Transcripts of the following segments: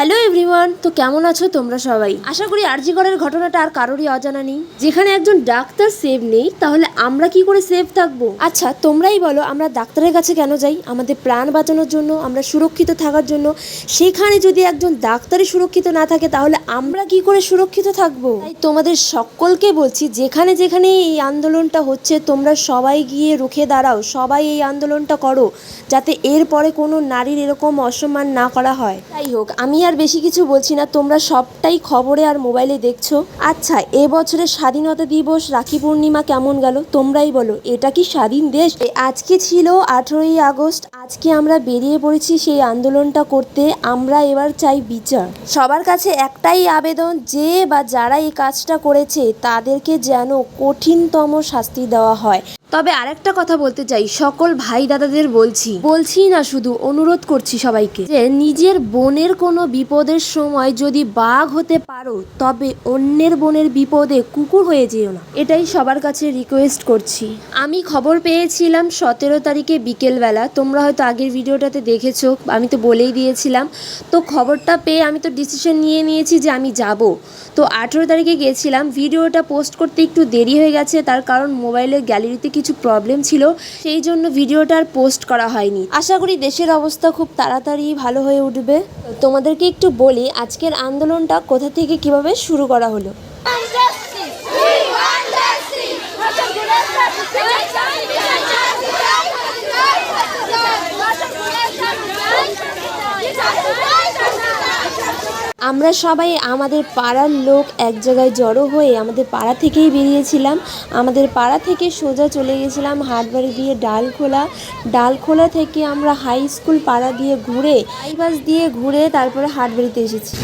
Everyone তো কেমন আছো তোমরা সবাই? আশা করি আরজিগড়ের ঘটনাটা আর কারোরই অজানা নেই। যেখানে একজন ডাক্তার সেভ নেই, তাহলে আমরা কি করে সেভ থাকব? আচ্ছা তোমরাই বলো, আমরা ডাক্তারের কাছে কেন যাই? আমাদের প্রাণ বাঁচানোর জন্য, আমরা সুরক্ষিত থাকার জন্য। সেখানে যদি একজন ডাক্তারই সুরক্ষিত না থাকে, তাহলে আমরা কি করে সুরক্ষিত থাকব? তাই তোমাদের সকলকে বলছি, যেখানে যেখানে এই আন্দোলনটা হচ্ছে, তোমরা সবাই গিয়ে রুখে দাঁড়াও, সবাই এই আন্দোলনটা করো, যাতে এরপরে কোনো নারীর এরকম অসম্মান না করা হয়। তাই হোক, আমি আর বেশি কিছু বলছি না, তোমরা সবটাই খবরে আর মোবাইলে দেখছ। আচ্ছা এবছরের স্বাধীনতা দিবস, রাখি পূর্ণিমা কেমন গেল? তোমরাই বলো, এটা কি স্বাধীন দেশ? আজকে ছিল আঠেরোই আগস্ট আজকে আমরা বেরিয়ে পড়েছি সেই আন্দোলনটা করতে, আমরা এবার চাই বিচার। সবার কাছে একটাই আবেদন, যে বা যারা এই কাজটা করেছে, তাদেরকে যেন কঠিনতম শাস্তি দেওয়া হয়। তবে আরেকটা কথা বলতে চাই, সকল ভাই দাদাদের বলছি বলছি না শুধু, অনুরোধ করছি সবাইকে, যে নিজের বোনের কোনো বিপদের সময় যদি বাঘ হতে পারো, তবে অন্যের বোনের বিপদে কুকুর হয়ে যেও না। এটাই সবার কাছে রিকোয়েস্ট করছি। আমি খবর পেয়েছিলাম সতেরো তারিখে বিকেলবেলা, তোমরা হয়তো আগের ভিডিওটাতে দেখেছ, আমি তো বলেই দিয়েছিলাম। তো খবরটা পেয়ে আমি তো ডিসিশন নিয়ে নিয়েছি যে আমি যাব। তো আঠেরো তারিখে গেছিলাম, ভিডিওটা পোস্ট করতে একটু দেরি হয়ে গেছে, তার কারণ মোবাইলের গ্যালারিতে কিছু প্রবলেম ছিল, সেই জন্য ভিডিওটা আর পোস্ট করা হয়নি। আশা করি দেশের অবস্থা খুব তাড়াতাড়ি ভালো হয়ে উঠবে। তোমাদেরকে একটু বলি, আজকের আন্দোলনটা কোথা থেকে কীভাবে শুরু করা হলো? আমরা সবাই আমাদের পাড়ার লোক এক জায়গায় জড়ো হয়ে আমাদের পাড়া থেকেই বেরিয়েছিলাম। আমাদের পাড়া থেকে সোজা চলে গেছিলাম হাটবাড়ি দিয়ে ডালখোলা। ডালখোলা থেকে আমরা হাই স্কুল পাড়া দিয়ে ঘুরে হাইবাস দিয়ে ঘুরে তারপরে হাটবাড়িতে এসেছি।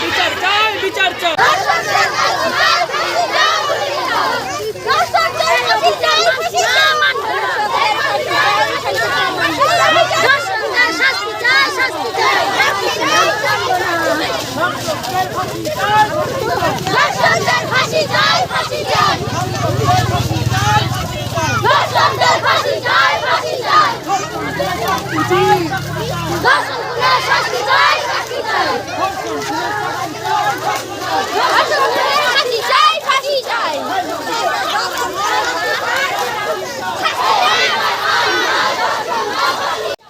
বিচার চাই বিচার চাই ফাঁসি চাই ফাঁসি চাই দর্শকদের ফাঁসি চাই ফাঁসি চাই দর্শকদের শাস্তি চাই শাস্তি চাই দর্শকদের ফাঁসি চাই ফাঁসি চাই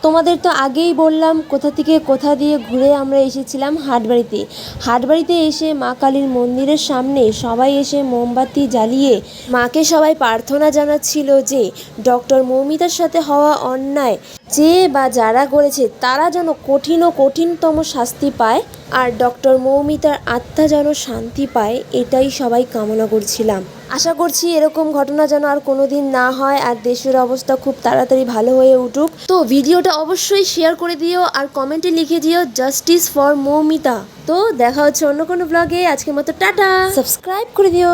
তো তোমাদের তো আগেই বললাম কোথা থেকে কোথা দিয়ে ঘুরে আমরা এসেছিলাম হাটবাড়িতে। হাটবাড়িতে এসে মা কালীর মন্দিরের সামনে সবাই এসে মোমবাতি জ্বালিয়ে মাকে সবাই প্রার্থনা জানাচ্ছিল যে ডক্টর মৌমিতার সাথে হওয়া অন্যায় যে বা যারা করেছে তারা যেন কঠিন ও কঠিনতম শাস্তি পায়। আর ডক্টর মৌমিতার আত্মা যেন শান্তি পায়, এটাই সবাই কামনা করছিলাম। আশা করছি এরকম ঘটনা যেন আর কোনোদিন না হয় আর দেশের অবস্থা খুব তাড়াতাড়ি ভালো হয়ে উঠুক। তো ভিডিওটা অবশ্যই শেয়ার করে দিও আর কমেন্টে লিখে দিও জাস্টিস ফর মৌমিতা। তো দেখা হচ্ছে অন্য কোনো ব্লগে আজকের মতো টাটা। সাবস্ক্রাইব করে দিও।